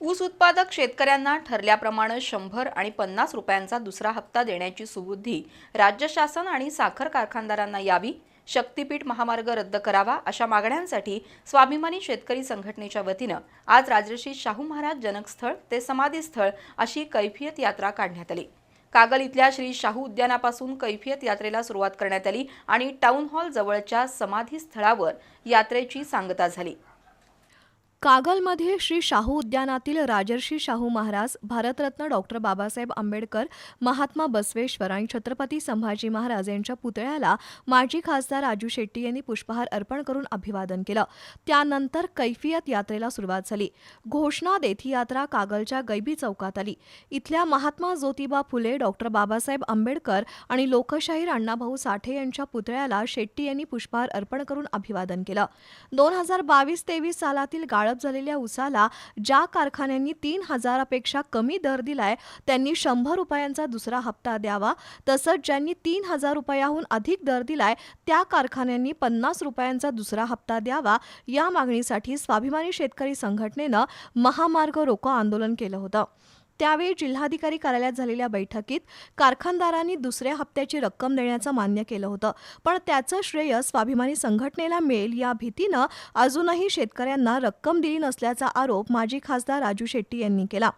ऊस उत्पादक शेतकऱ्यांना ठरल्याप्रमाणे शंभर आणि पन्नास रुपयांचा दुसरा हप्ता देण्याची सुबुद्धी राज्य शासन आणि साखर कारखानदारांना यावी शक्तीपीठ महामार्ग रद्द करावा अशा मागण्यांसाठी स्वाभिमानी शेतकरी संघटनेच्या वतीनं आज राजर्षी शाहू महाराज जनकस्थळ ते समाधीस्थळ अशी कैफियत यात्रा काढण्यात आली. कागल इथल्या श्री शाहू उद्यानापासून कैफियत यात्रेला सुरुवात करण्यात आली आणि टाऊन हॉल जवळच्या समाधीस्थळावर यात्रेची सांगता झाली. कागलमध्ये श्री शाहू उद्यानातील राजर्षी शाहू महाराज भारतरत्न डॉक्टर बाबासाहेब आंबेडकर महात्मा बसवेश्वर आणि छत्रपती संभाजी महाराज यांच्या पुतळ्याला माजी खासदार राजू शेट्टी यांनी पुष्पहार अर्पण करून अभिवादन केलं. त्यानंतर कैफियत यात्रेला सुरुवात झाली. घोषणा देत ही यात्रा कागलच्या गैबी चौकात आली. इथल्या महात्मा ज्योतिबा फुले डॉक्टर बाबासाहेब आंबेडकर आणि लोकशाहीर अण्णाभाऊ साठे यांच्या पुतळ्याला शेट्टी यांनी पुष्पहार अर्पण करून अभिवादन केलं. दोन हजार बावीस तेवीस सालातील गाळप झालेल्या उसाला ज्या कारखान्यांनी तीन हजारापेक्षा कमी दर दिलाय त्यांनी शंभर रुपयांचा दुसरा हप्ता द्यावा. तसंच ज्यांनी तीन हजार रुपयाहून अधिक दर दिलाय त्या कारखान्यांनी पन्नास रुपयांचा दुसरा हप्ता द्यावा या मागणीसाठी स्वाभिमानी शेतकरी संघटनेनं महामार्ग रोको आंदोलन केलं होतं. त्यावेळी जिल्हाधिकारी कार्यालयात झालेल्या बैठकीत कारखानदारांनी दुसऱ्या हप्त्याची रक्कम देण्याचं मान्य केलं होतं. पण त्याचं श्रेय स्वाभिमानी संघटनेला मिळेल या भीतीनं अजूनही शेतकऱ्यांना रक्कम दिली नसल्याचा आरोप माजी खासदार राजू शेट्टी यांनी केला.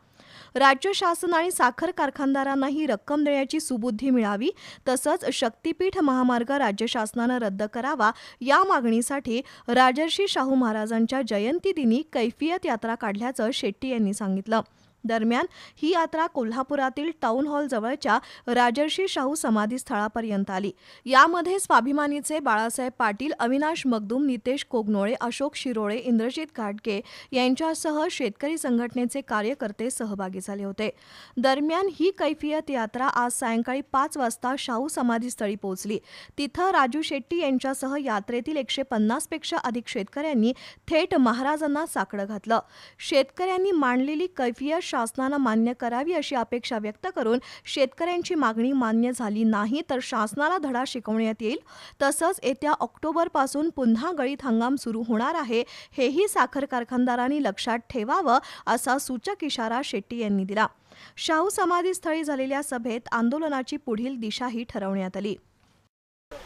राज्य शासन आणि साखर कारखानदारांना ही रक्कम देण्याची सुबुद्धी मिळावी तसंच शक्तीपीठ महामार्ग राज्य शासनानं रद्द करावा या मागणीसाठी राजर्षी शाहू महाराजांच्या जयंतीदिनी कैफियत यात्रा काढल्याचं शेट्टी यांनी सांगितलं. दरम्यान ही यात्रा कोल्हापुरातील टाउन हॉल जवळच्या राजर्षी शाहू समाधी स्थळापर्यंत आली. यामध्ये स्वाभिमानीचे बाळासाहेब पाटील अविनाश मगदूम नितेश कोगनोळे अशोक शिरोळे इंद्रजित घाटगे यांच्यासह शेतकरी संघटनेचे कार्यकर्ते सहभागी झाले होते. दरम्यान ही कैफियत यात्रा आज सायंकाळी पाच वाजता शाहू समाधीस्थळी पोहोचली. तिथं राजू शेट्टी यांच्यासह यात्रेतील एकशे पन्नासपेक्षा अधिक शेतकऱ्यांनी थेट महाराजांना साकडं घातलं. शेतकऱ्यांनी मांडलेली कैफियत शासनानं मान्य करावी अशी अपेक्षा व्यक्त करून शेतकऱ्यांची मागणी मान्य झाली नाही तर शासनाला धडा शिकवण्यात येईल. तसंच येत्या ऑक्टोबरपासून पुन्हा गळीत हंगाम सुरू होणार आहे हेही साखर कारखानदारांनी लक्षात ठेवावं असा सूचक इशारा शेट्टी यांनी दिला. शाहू समाधीस्थळी झालेल्या सभेत आंदोलनाची पुढील दिशाही ठरवण्यात आली.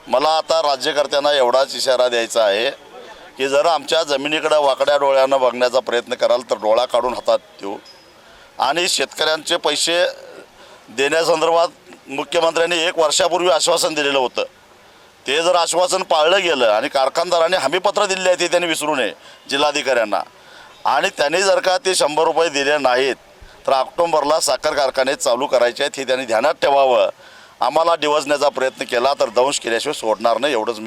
मला आता राज्यकर्त्यांना एवढाच इशारा द्यायचा आहे की जर आमच्या जमिनीकडे वाकड्या डोळ्यानं बघण्याचा प्रयत्न कराल तर डोळा काढून हातात देऊ आणि शेतकऱ्यांचे पैसे देण्यासंदर्भात मुख्यमंत्र्यांनी एक वर्षापूर्वी आश्वासन दिलेलं होतं. ते जर आश्वासन पाळलं गेलं आणि कारखानदारांनी हमीपत्र दिले आहे ते त्यांनी विसरू नये जिल्हाधिकाऱ्यांना. आणि त्यांनी जर का ते शंभर रुपये दिले नाहीत तर ऑक्टोंबरला साखर कारखाने चालू करायचे आहेत हे त्यांनी ध्यानात ठेवावं. आम्हाला डिवजण्याचा प्रयत्न केला तर दंश केल्याशिवाय सोडणार नाही एवढंच